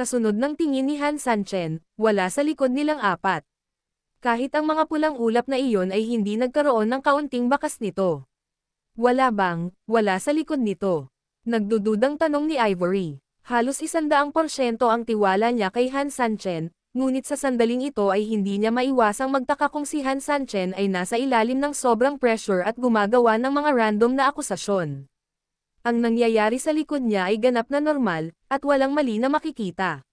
Kasunod ng tingin ni Han Sanchen, wala sa likod nilang apat. Kahit ang mga pulang ulap na iyon ay hindi nagkaroon ng kaunting bakas nito. Wala bang, wala sa likod nito. Nagdududang tanong ni Ivory. Halos isandaang porsyento ang tiwala niya kay Han Sanchen, ngunit sa sandaling ito ay hindi niya maiwasang magtaka kung si Han Sanchen ay nasa ilalim ng sobrang pressure at gumagawa ng mga random na akusasyon. Ang nangyayari sa likod niya ay ganap na normal, at walang mali na makikita.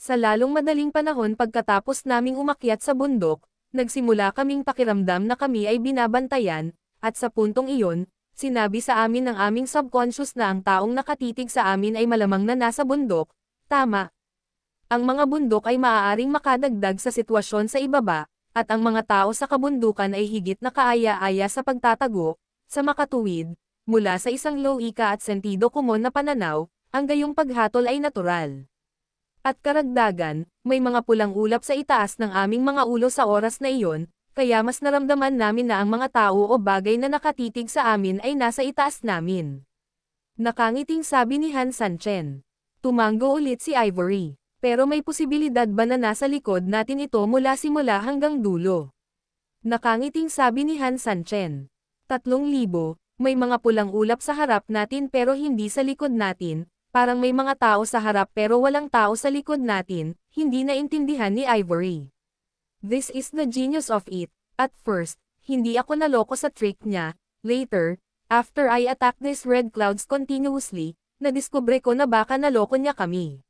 Sa lalong madaling panahon pagkatapos naming umakyat sa bundok, nagsimula kaming pakiramdam na kami ay binabantayan, at sa puntong iyon, sinabi sa amin ng aming subconscious na ang taong nakatitig sa amin ay malamang na nasa bundok, tama. Ang mga bundok ay maaaring makadagdag sa sitwasyon sa ibaba, at ang mga tao sa kabundukan ay higit na kaaya-aya sa pagtatago, sa makatuwid, mula sa isang loika at sentido kumon na pananaw, ang gayong paghatol ay natural. At karagdagan, may mga pulang ulap sa itaas ng aming mga ulo sa oras na iyon, kaya mas naramdaman namin na ang mga tao o bagay na nakatitig sa amin ay nasa itaas namin. Nakangiting sabi ni Han Sanchen. Tumango ulit si Ivory. Pero may posibilidad ba na nasa likod natin ito mula simula hanggang dulo? Nakangiting sabi ni Han Sanchen. Tatlong libo, may mga pulang ulap sa harap natin pero hindi sa likod natin, parang may mga tao sa harap pero walang tao sa likod natin, hindi naintindihan ni Ivory. This is the genius of it. At first, hindi ako naloko sa trick niya, later, after I attack these red clouds continuously, nadiskubre ko na baka naloko niya kami.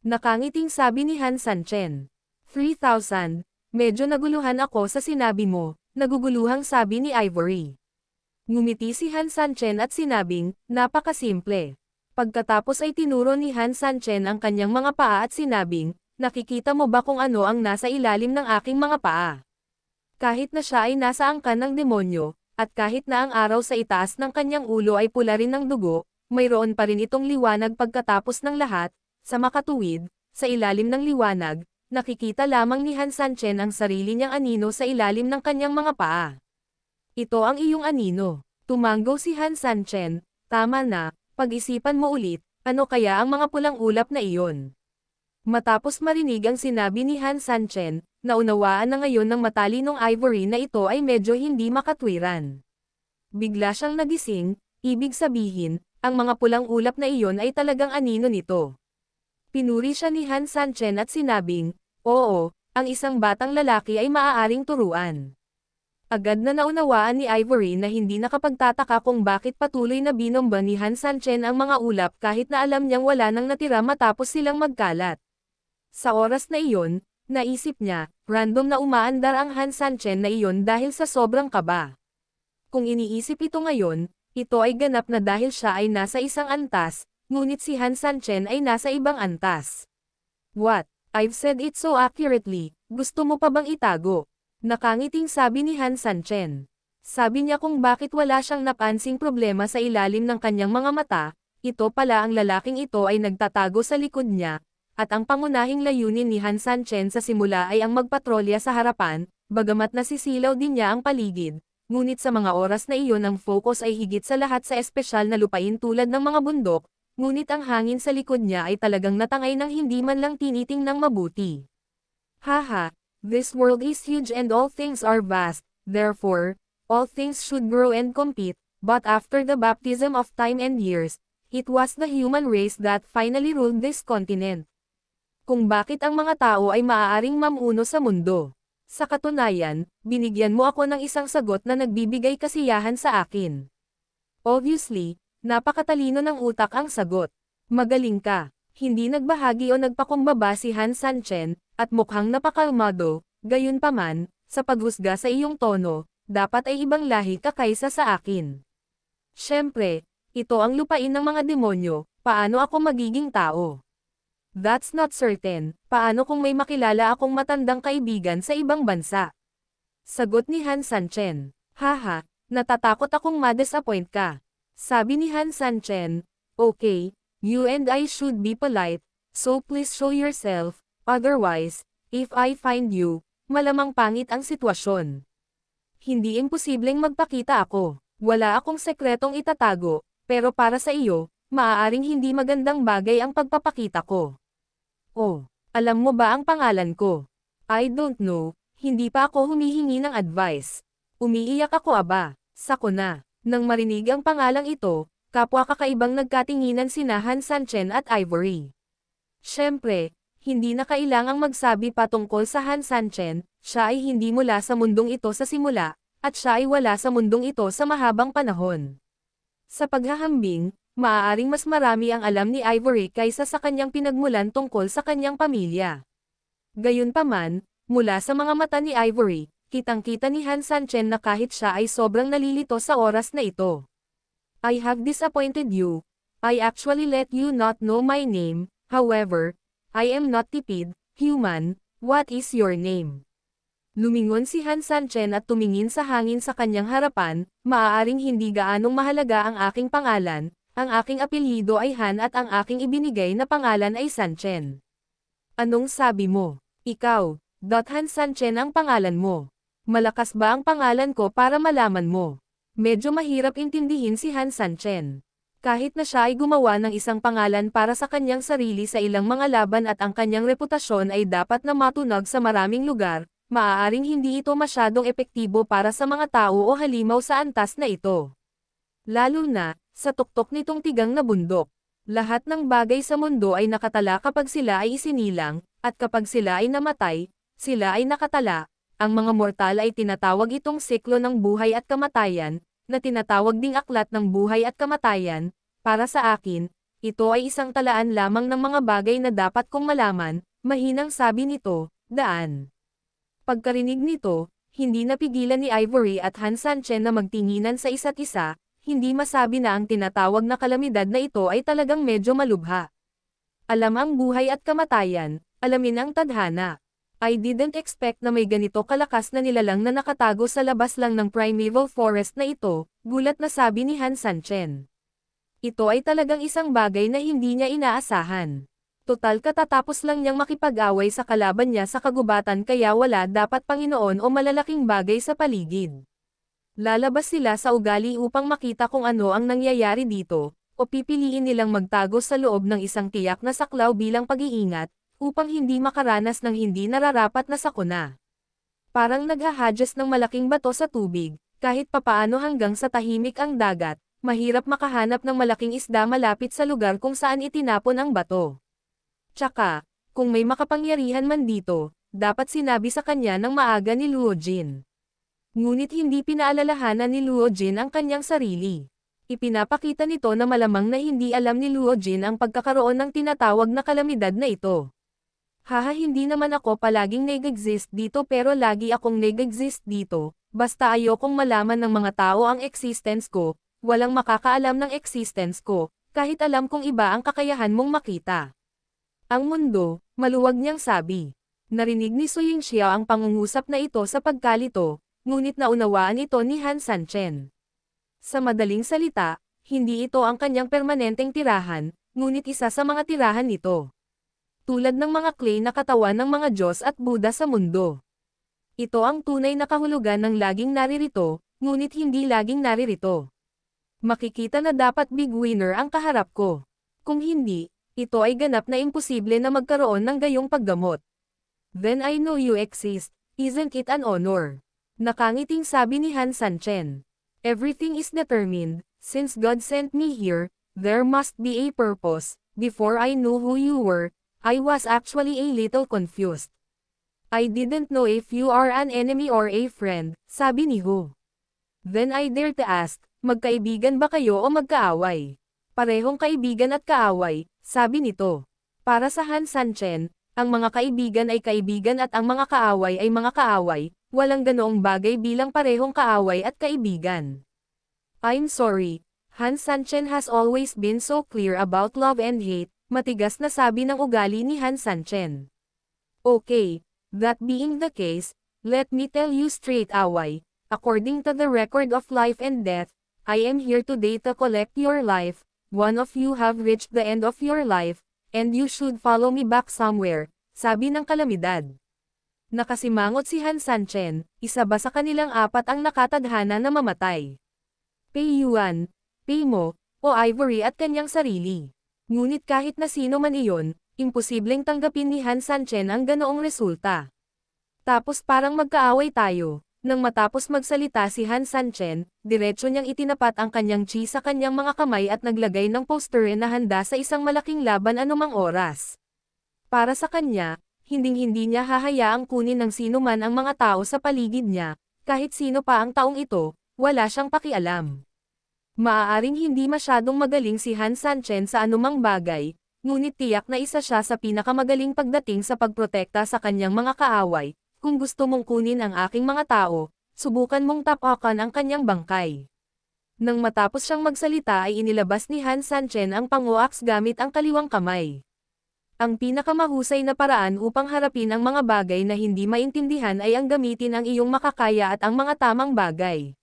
Nakangiting sabi ni Han Sanchen. 3,000, medyo naguluhan ako sa sinabi mo, naguguluhang sabi ni Ivory. Ngumiti si Han Sanchen at sinabing, napakasimple. Pagkatapos ay tinuro ni Han Sanchen ang kanyang mga paa at sinabing, nakikita mo ba kung ano ang nasa ilalim ng aking mga paa? Kahit na siya ay nasa angkan ng demonyo, at kahit na ang araw sa itaas ng kanyang ulo ay pula rin ng dugo, mayroon pa rin itong liwanag pagkatapos ng lahat, sa makatuwid, sa ilalim ng liwanag, nakikita lamang ni Han Sanchen ang sarili niyang anino sa ilalim ng kanyang mga paa. Ito ang iyong anino. Tumango si Han Sanchen, tama na, pag-isipan mo ulit, ano kaya ang mga pulang ulap na iyon? Matapos marinig ang sinabi ni Han Sanchen, naunawaan na ngayon ng matalinong Ivory na ito ay medyo hindi makatwiran. Bigla siyang nagising, ibig sabihin, ang mga pulang ulap na iyon ay talagang anino nito. Pinuri siya ni Han Sanchen at sinabing, oo, ang isang batang lalaki ay maaaring turuan. Agad na naunawaan ni Ivory na hindi nakapagtataka kung bakit patuloy na binomba ni Han Sanchen ang mga ulap kahit na alam niyang wala nang natira matapos silang magkalat. Sa oras na iyon, naisip niya, random na umaandar ang Han Sanchen na iyon dahil sa sobrang kaba. Kung iniisip ito ngayon, ito ay ganap na dahil siya ay nasa isang antas, ngunit si Han Sanchen ay nasa ibang antas. What? I've said it so accurately, gusto mo pa bang itago? Nakangiting sabi ni Han Sanchen. Sabi niya kung bakit wala siyang napansing problema sa ilalim ng kanyang mga mata, ito pala ang lalaking ito ay nagtatago sa likod niya, at ang pangunahing layunin ni Han Sanchen sa simula ay ang magpatrolya sa harapan, bagamat nasisilaw din niya ang paligid, ngunit sa mga oras na iyon ang focus ay higit sa lahat sa espesyal na lupain tulad ng mga bundok, ngunit ang hangin sa likod niya ay talagang natangay ng hindi man lang tiniting ng mabuti. Haha, this world is huge and all things are vast, therefore, all things should grow and compete, but after the baptism of time and years, it was the human race that finally ruled this continent. Kung bakit ang mga tao ay maaaring mamuno sa mundo. Sa katunayan, binigyan mo ako ng isang sagot na nagbibigay kasiyahan sa akin. Obviously, napakatalino ng utak ang sagot. Magaling ka. Hindi nagbahagi o nagpakumbaba si Han Sanchen, at mukhang napakalmado, gayunpaman, sa paghusga sa iyong tono, dapat ay ibang lahi ka kaysa sa akin. Siyempre, ito ang lupain ng mga demonyo, paano ako magiging tao? That's not certain, paano kung may makilala akong matandang kaibigan sa ibang bansa? Sagot ni Han Sanchen. Haha, natatakot akong ma-disappoint ka. Sabi ni Han Sanchen, okay, you and I should be polite, so please show yourself, otherwise, if I find you, malamang pangit ang sitwasyon. Hindi imposibleng magpakita ako. Wala akong sekretong itatago, pero para sa iyo, maaaring hindi magandang bagay ang pagpapakita ko. Oh, alam mo ba ang pangalan ko? I don't know, hindi pa ako humihingi ng advice. Umiiyak ako aba, sako na. Nang marinig ang pangalang ito, kapwa kakaibang nagkatinginan sina Han Sanchen at Ivory. Siyempre, hindi na kailangang magsabi patungkol sa Han Sanchen, siya ay hindi mula sa mundong ito sa simula, at siya ay wala sa mundong ito sa mahabang panahon. Sa paghahambing, maaaring mas marami ang alam ni Ivory kaysa sa kanyang pinagmulan tungkol sa kanyang pamilya. Gayunpaman, mula sa mga mata ni Ivory, kitang-kita ni Han Sanchen na kahit siya ay sobrang nalilito sa oras na ito. I have disappointed you. I actually let you not know my name, however, I am not tipid, human, what is your name? Lumingon si Han Sanchen at tumingin sa hangin sa kanyang harapan, maaaring hindi gaanong mahalaga ang aking pangalan, ang aking apelyido ay Han at ang aking ibinigay na pangalan ay Sanchen. Anong sabi mo? Ikaw, Dot Han Sanchen ang pangalan mo. Malakas ba ang pangalan ko para malaman mo? Medyo mahirap intindihin si Han Sanchen. Kahit na siya ay gumawa ng isang pangalan para sa kanyang sarili sa ilang mga laban at ang kanyang reputasyon ay dapat na matunog sa maraming lugar, maaaring hindi ito masyadong epektibo para sa mga tao o halimaw sa antas na ito. Lalo na, sa tuktok nitong tigang na bundok. Lahat ng bagay sa mundo ay nakatala kapag sila ay isinilang, at kapag sila ay namatay, sila ay nakatala, ang mga mortal ay tinatawag itong siklo ng buhay at kamatayan, na tinatawag ding aklat ng buhay at kamatayan, para sa akin, ito ay isang talaan lamang ng mga bagay na dapat kong malaman, mahinang sabi nito, daan. Pagkarinig nito, hindi napigilan ni Ivory at Han Sanchen na magtinginan sa isa't isa, hindi masabi na ang tinatawag na kalamidad na ito ay talagang medyo malubha. Alam ang buhay at kamatayan, alamin ang tadhana. I didn't expect na may ganito kalakas na nilalang na nakatago sa labas lang ng primeval forest na ito, gulat na sabi ni Han Sanchen. Ito ay talagang isang bagay na hindi niya inaasahan. Total katatapos lang niyang makipag-away sa kalaban niya sa kagubatan kaya wala dapat Panginoon o malalaking bagay sa paligid. Lalabas sila sa ugali upang makita kung ano ang nangyayari dito, o pipiliin nilang magtago sa loob ng isang tiyak na saklaw bilang pag-iingat, upang hindi makaranas ng hindi nararapat na sakuna. Parang naghahadjas ng malaking bato sa tubig, kahit papaano hanggang sa tahimik ang dagat, mahirap makahanap ng malaking isda malapit sa lugar kung saan itinapon ang bato. Tsaka, kung may makapangyarihan man dito, dapat sinabi sa kanya ng maaga ni Luo Jin. Ngunit hindi pinaalalahanan ni Luo Jin ang kanyang sarili. Ipinapakita nito na malamang na hindi alam ni Luo Jin ang pagkakaroon ng tinatawag na kalamidad na ito. Haha hindi naman ako palaging nag-exist dito pero lagi akong nag-exist dito, basta ayokong malaman ng mga tao ang existence ko, walang makakaalam ng existence ko, kahit alam kong iba ang kakayahan mong makita. Ang mundo, maluwag niyang sabi. Narinig ni Suying Xiao ang pangungusap na ito sa pagkalito, ngunit naunawaan ito ni Han Sanchen. Sa madaling salita, hindi ito ang kanyang permanenteng tirahan, ngunit isa sa mga tirahan nito tulad ng mga clay na katawan ng mga Diyos at Buddha sa mundo. Ito ang tunay na kahulugan ng laging naririto, ngunit hindi laging naririto. Makikita na dapat big winner ang kaharap ko. Kung hindi, ito ay ganap na imposible na magkaroon ng gayong paggamot. Then I know you exist, isn't it an honor? Nakangiting sabi ni Han Sanchen. Everything is determined, since God sent me here, there must be a purpose, before I knew who you were, I was actually a little confused. I didn't know if you are an enemy or a friend, sabi ni Hu. Then I dare to ask, magkaibigan ba kayo o magkaaway? Parehong kaibigan at kaaway, sabi nito. Para sa Han Sanchen, ang mga kaibigan ay kaibigan at ang mga kaaway ay mga kaaway, walang ganoong bagay bilang parehong kaaway at kaibigan. I'm sorry, Han Sanchen has always been so clear about love and hate, matigas na sabi ng ugali ni Han Sanchen. Okay, that being the case, let me tell you straight away, according to the record of life and death, I am here today to collect your life, one of you have reached the end of your life, and you should follow me back somewhere, sabi ng kalamidad. Nakasimangot si Han Sanchen, isa ba sa kanilang apat ang nakatadhana na mamatay? Pei Yuan, Pei Mo, o Ivory at kanyang sarili. Ngunit kahit na sino man iyon, imposibleng tanggapin ni Han Sanchen ang ganoong resulta. Tapos parang magkaaway tayo. Nang matapos magsalita si Han Sanchen, diretso niyang itinapat ang kanyang chi sa kanyang mga kamay at naglagay ng poster na handa sa isang malaking laban anumang oras. Para sa kanya, hinding-hindi niya hahayaang kunin ng sino man ang mga tao sa paligid niya, kahit sino pa ang taong ito, wala siyang pakialam. Maaaring hindi masyadong magaling si Han Sanchen sa anumang bagay, ngunit tiyak na isa siya sa pinakamagaling pagdating sa pagprotekta sa kanyang mga kaaway, kung gusto mong kunin ang aking mga tao, subukan mong tapakan ang kanyang bangkay. Nang matapos siyang magsalita ay inilabas ni Han Sanchen ang panguaks gamit ang kaliwang kamay. Ang pinakamahusay na paraan upang harapin ang mga bagay na hindi maintindihan ay ang gamitin ang iyong makakaya at ang mga tamang bagay.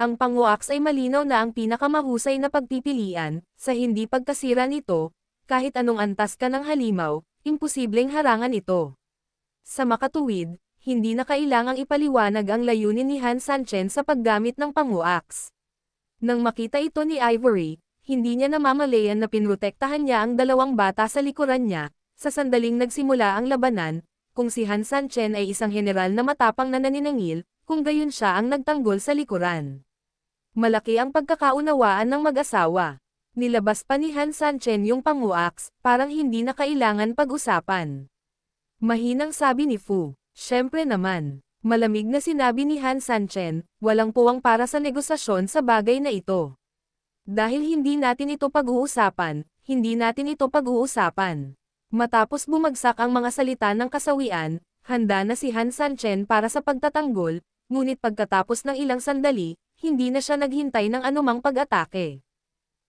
Ang panguaks ay malinaw na ang pinakamahusay na pagpipilian, sa hindi pagkasira nito, kahit anong antas ka ng halimaw, imposibleng harangan ito. Sa makatuwid, hindi na kailangang ipaliwanag ang layunin ni Han Sanchen sa paggamit ng panguaks. Nang makita ito ni Ivory, hindi niya namamalayan na pinrotektahan niya ang dalawang bata sa likuran niya, sa sandaling nagsimula ang labanan, kung si Han Sanchen ay isang general na matapang na naninangil, kung gayon siya ang nagtanggol sa likuran. Malaki ang pagkakaunawaan ng mag-asawa. Nilabas pa ni Han Sanchen yung panguaks, parang hindi na kailangan pag-usapan. Mahinang sabi ni Fu, syempre naman. Malamig na sinabi ni Han Sanchen, walang puwang para sa negosasyon sa bagay na ito. Dahil hindi natin ito pag-uusapan, hindi natin ito pag-uusapan. Matapos bumagsak ang mga salita ng kasawian, handa na si Han Sanchen para sa pagtatanggol, ngunit pagkatapos ng ilang sandali, hindi na siya naghintay ng anumang pag-atake.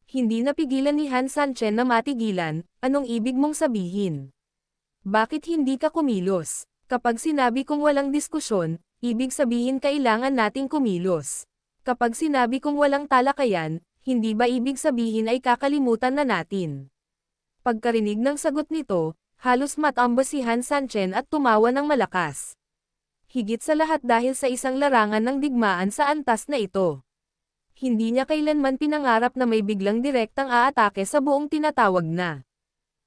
Hindi napigilan ni Han Sanchen na matigilan, anong ibig mong sabihin? Bakit hindi ka kumilos? Kapag sinabi kong walang diskusyon, ibig sabihin kailangan nating kumilos. Kapag sinabi kong walang talakayan, hindi ba ibig sabihin ay kakalimutan na natin? Pagkarinig ng sagot nito, halos matamba si Han Sanchen at tumawa ng malakas. Higit sa lahat dahil sa isang larangan ng digmaan sa antas na ito. Hindi niya kailanman pinangarap na may biglang direktang aatake sa buong tinatawag na.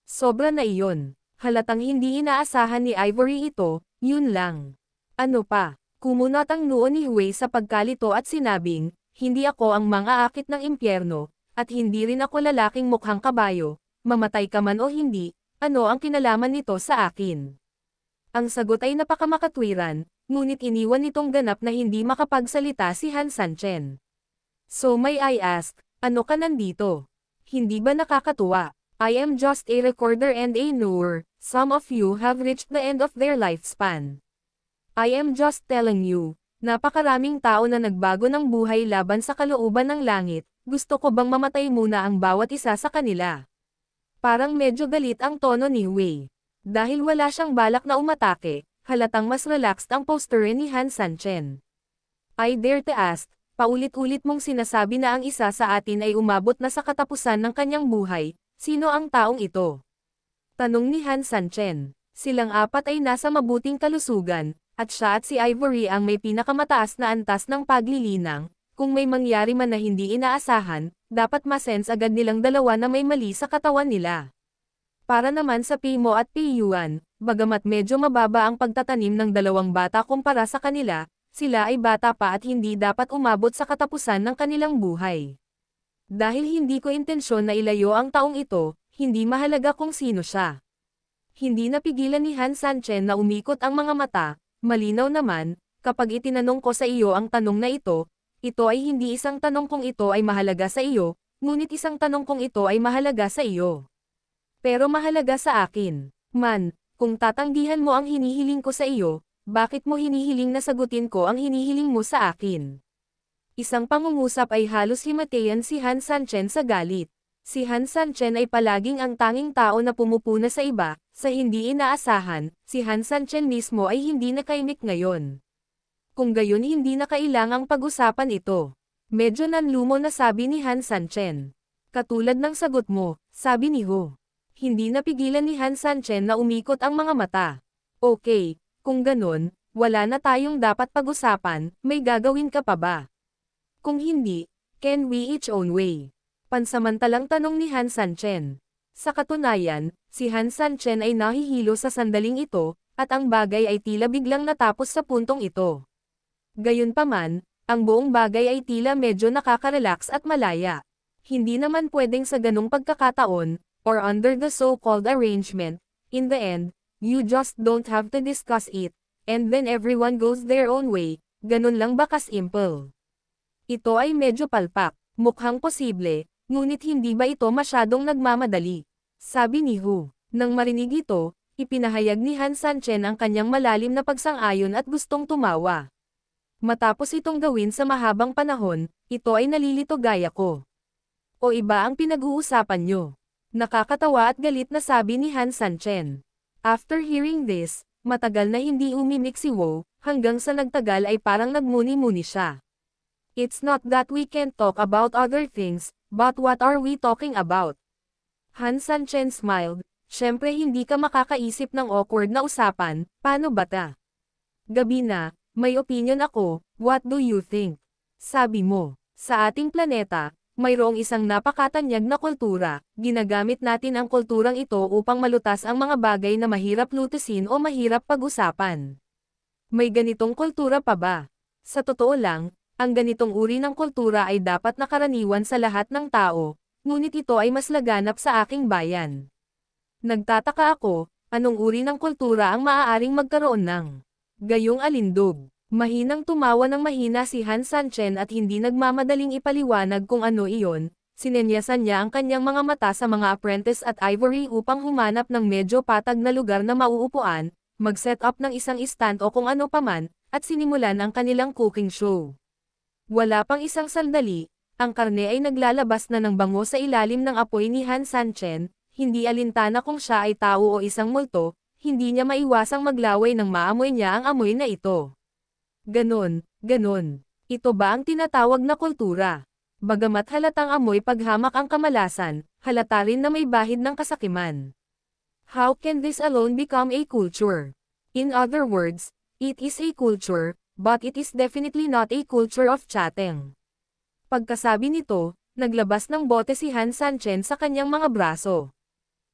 Sobra na iyon. Halatang hindi inaasahan ni Ivory ito, yun lang. Ano pa, kumunot ang noo ni Huey sa pagkalito at sinabing, hindi ako ang mga akit ng impyerno, at hindi rin ako lalaking mukhang kabayo, mamatay ka man o hindi, ano ang kinalaman nito sa akin? Ang sagot ay napakamakatwiran, ngunit iniwan nitong ganap na hindi makapagsalita si Han Sanchen. So may I ask, ano ka nandito? Hindi ba nakakatuwa? I am just a recorder and a knower, some of you have reached the end of their lifespan. I am just telling you, napakaraming tao na nagbago ng buhay laban sa kalooban ng langit, gusto ko bang mamatay muna ang bawat isa sa kanila? Parang medyo galit ang tono ni Wei. Dahil wala siyang balak na umatake, halatang mas relaxed ang posture ni Han Sanchen. I dare to ask, paulit-ulit mong sinasabi na ang isa sa atin ay umabot na sa katapusan ng kanyang buhay, Sino ang taong ito? Tanong ni Han Sanchen. Silang apat ay nasa mabuting kalusugan, at siya at si Ivory ang may pinakamataas na antas ng paglilinang, kung may mangyari man na hindi inaasahan, dapat masense agad nilang dalawa na may mali sa katawan nila. Para naman sa Pimo at Piyuan, bagamat medyo mababa ang pagtatanim ng dalawang bata kumpara sa kanila, sila ay bata pa at hindi dapat umabot sa katapusan ng kanilang buhay. Dahil hindi ko intensyon na ilayo ang taong ito, hindi mahalaga kung sino siya. Hindi napigilan ni Han Sanchen na umikot ang mga mata, malinaw naman, kapag itinanong ko sa iyo ang tanong na ito, ito ay hindi isang tanong kung ito ay mahalaga sa iyo, ngunit isang tanong kung ito ay mahalaga sa iyo. Pero mahalaga sa akin. Man, kung tatanggihan mo ang hinihiling ko sa iyo, bakit mo hinihiling na sagutin ko ang hinihiling mo sa akin? Isang pangungusap ay halos himatayan si Han Sanchen sa galit. Si Han Sanchen ay palaging ang tanging tao na pumupuna sa iba, sa hindi inaasahan, si Han Sanchen mismo ay hindi nakaimik ngayon. Kung gayon hindi na kailangang pag-usapan ito. Medyo nanlumo na sabi ni Han Sanchen. Katulad ng sagot mo, sabi ni Ho. Hindi napigilan ni Han Sanchen na umikot ang mga mata. Okay, kung ganon, wala na tayong dapat pag-usapan, may gagawin ka pa ba? Kung hindi, can we each own way? Pansamantalang tanong ni Han Sanchen. Sa katunayan, si Han Sanchen ay nahihilo sa sandaling ito, at ang bagay ay tila biglang natapos sa puntong ito. Gayunpaman, ang buong bagay ay tila medyo nakaka-relax at malaya. Hindi naman pwedeng sa ganong pagkakataon, or under the so-called arrangement, in the end, you just don't have to discuss it, and then everyone goes their own way, ganun lang ba kasimple. Ito ay medyo palpak, mukhang posible, ngunit hindi ba ito masyadong nagmamadali? Sabi ni Hu. Nang marinig ito, ipinahayag ni Han Sanchen ang kanyang malalim na pagsang-ayon at gustong tumawa. Matapos itong gawin sa mahabang panahon, ito ay nalilito gaya ko. O iba ang pinag-uusapan nyo. Nakakatawa at galit na sabi ni Han Sanchen. After hearing this, matagal na hindi umimik si Wo, hanggang sa nagtagal ay parang nagmuni-muni siya. It's not that we can't talk about other things, but what are we talking about? Han Sanchen smiled, syempre hindi ka makakaisip ng awkward na usapan, paano ba ta? Gabi na, may opinion ako, what do you think? Sabi mo, sa ating planeta, mayroong isang napakatanyag na kultura, ginagamit natin ang kulturang ito upang malutas ang mga bagay na mahirap lutusin o mahirap pag-usapan. May ganitong kultura pa ba? Sa totoo lang, ang ganitong uri ng kultura ay dapat nakaraniwan sa lahat ng tao, ngunit ito ay mas laganap sa aking bayan. Nagtataka ako, anong uri ng kultura ang maaaring magkaroon ng gayong alindog. Mahinang tumawa ng mahina si Han Sanchen at hindi nagmamadaling ipaliwanag kung ano iyon, sinenyasan niya ang kanyang mga mata sa mga apprentice at ivory upang humanap ng medyo patag na lugar na mauupuan, mag-set up ng isang stand o kung ano paman, at sinimulan ang kanilang cooking show. Wala pang isang sandali, ang karne ay naglalabas na ng bango sa ilalim ng apoy ni Han Sanchen, hindi alintana kung siya ay tao o isang multo, hindi niya maiwasang maglaway ng maamoy niya ang amoy na ito. Ganon, ganon. Ito ba ang tinatawag na kultura? Bagamat halatang amoy paghamak ang kamalasan, halata rin na may bahid ng kasakiman. How can this alone become a culture? In other words, it is a culture, but it is definitely not a culture of chatting. Pagkasabi nito, naglabas ng bote si Han Sanchen sa kanyang mga braso.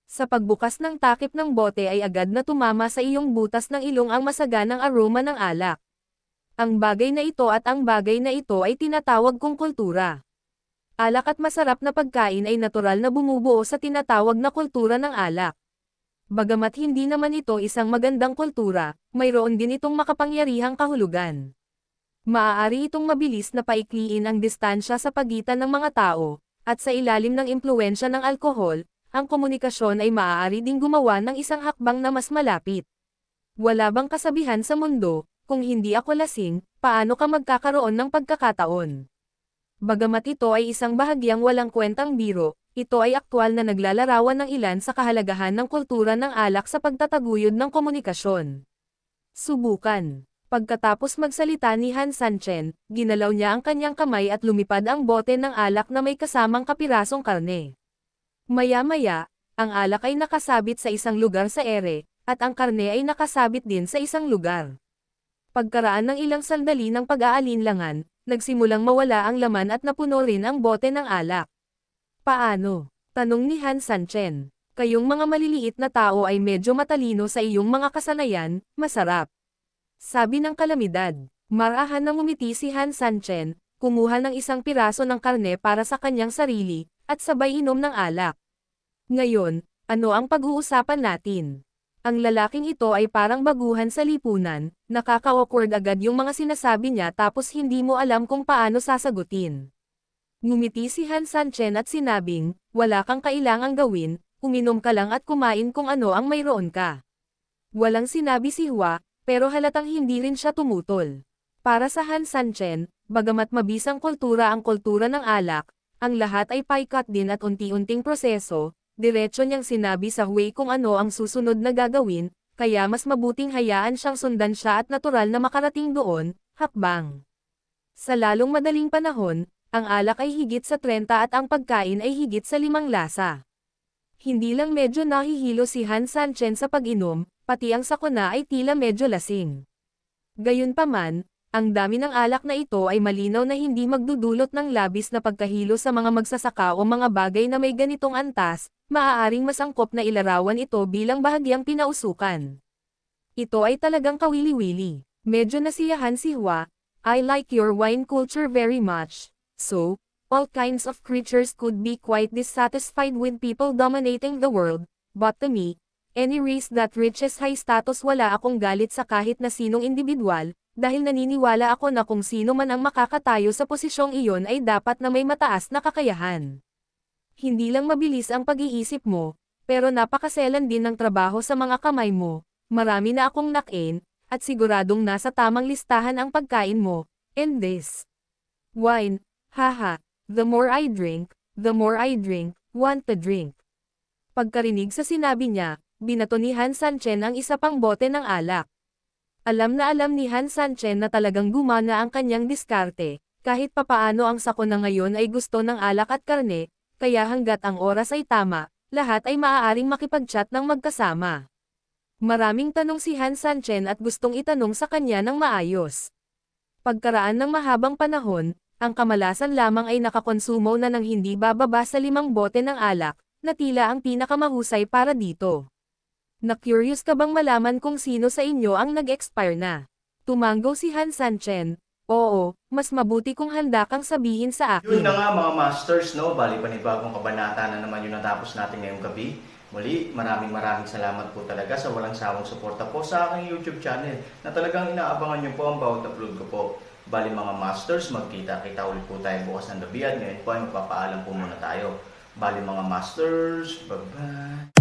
Sa pagbukas ng takip ng bote ay agad na tumama sa iyong butas ng ilong ang masaganang aroma ng alak. Ang bagay na ito at ang bagay na ito ay tinatawag kong kultura. Alak at masarap na pagkain ay natural na bumubuo sa tinatawag na kultura ng alak. Bagamat hindi naman ito isang magandang kultura, mayroon din itong makapangyarihang kahulugan. Maaari itong mabilis na paikliin ang distansya sa pagitan ng mga tao, at sa ilalim ng impluensya ng alkohol, ang komunikasyon ay maaari ding gumawa ng isang hakbang na mas malapit. Wala bang kasabihan sa mundo, kung hindi ako lasing, paano ka magkakaroon ng pagkakataon? Bagamat ito ay isang bahagyang walang kwentang biro, ito ay aktwal na naglalarawan ng ilan sa kahalagahan ng kultura ng alak sa pagtataguyod ng komunikasyon. Subukan. Pagkatapos magsalita ni Han Sanchen, ginalaw niya ang kanyang kamay at lumipad ang bote ng alak na may kasamang kapirasong karne. Maya-maya, ang alak ay nakasabit sa isang lugar sa ere, at ang karne ay nakasabit din sa isang lugar. Pagkaraan ng ilang sandali ng pag-aalinlangan, nagsimulang mawala ang laman at napuno rin ang bote ng alak. Paano? Tanong ni Han Sanchen. Kayong mga maliliit na tao ay medyo matalino sa iyong mga kasanayan, masarap. Sabi ng kalamidad. Marahan na ngumiti si Han Sanchen, kumuha ng isang piraso ng karne para sa kanyang sarili, at sabay inom ng alak. Ngayon, ano ang pag-uusapan natin? Ang lalaking ito ay parang baguhan sa lipunan, nakaka-awkward agad yung mga sinasabi niya tapos hindi mo alam kung paano sasagutin. Ngumiti si Han Sanchen at sinabing, wala kang kailangang gawin, uminom ka lang at kumain kung ano ang mayroon ka. Walang sinabi si Hua, pero halatang hindi rin siya tumutol. Para sa Han Sanchen, bagamat mabisang kultura ang kultura ng alak, ang lahat ay paikat din at unti-unting proseso, diretso niyang sinabi sa Hui kung ano ang susunod na gagawin, kaya mas mabuting hayaan siyang sundan siya at natural na makarating doon, hakbang. Sa lalong madaling panahon, ang alak ay higit sa 30 at ang pagkain ay higit sa limang lasa. Hindi lang medyo nahihilo si Han Sanchen sa pag-inom, pati ang sakuna ay tila medyo lasing. Gayunpaman, ang dami ng alak na ito ay malinaw na hindi magdudulot ng labis na pagkahilo sa mga magsasaka o mga bagay na may ganitong antas, maaaring masangkop na ilarawan ito bilang bahagyang pinausukan. Ito ay talagang kawili-wili. Medyo nasiyahan si Hua, I like your wine culture very much. So, all kinds of creatures could be quite dissatisfied with people dominating the world, but to me, any race that reaches high status wala akong galit sa kahit na sinong individual, dahil naniniwala ako na kung sino man ang makakatayo sa posisyong iyon ay dapat na may mataas na kakayahan. Hindi lang mabilis ang pag-iisip mo, pero napakaselan din ng trabaho sa mga kamay mo, marami na akong nakin, at siguradong nasa tamang listahan ang pagkain mo, and this. Wine, haha, the more I drink, the more I drink, want to drink. Pagkarinig sa sinabi niya, binato ni Han Sanchen ang isa pang bote ng alak. Alam na alam ni Han Sanchen na talagang gumana ang kanyang diskarte, kahit papaano ang sako na ngayon ay gusto ng alak at karne, kaya hanggat ang oras ay tama, lahat ay maaaring makipag-chat ng magkasama. Maraming tanong si Han Sanchen at gustong itanong sa kanya ng maayos. Pagkaraan ng mahabang panahon, ang kamalasan lamang ay nakakonsumo na ng hindi bababa sa limang bote ng alak, na tila ang pinakamahusay para dito. Na-curious ka bang malaman kung sino sa inyo ang nag-expire na? Tumango si Han Sanchen. Oo, mas mabuti kung handa kang sabihin sa akin. Yun na nga mga masters, no? Bali panibagong kabanata na naman yung natapos natin ngayong gabi. Muli, maraming maraming salamat po talaga sa walang sawang suporta po sa aking YouTube channel na talagang inaabangan niyo po ang bawat upload ko po. Bali mga masters, magkita-kita ulit po tayo bukas ng gabi at ngayon po ay magpapaalam po muna tayo. Bali mga masters, bye-bye!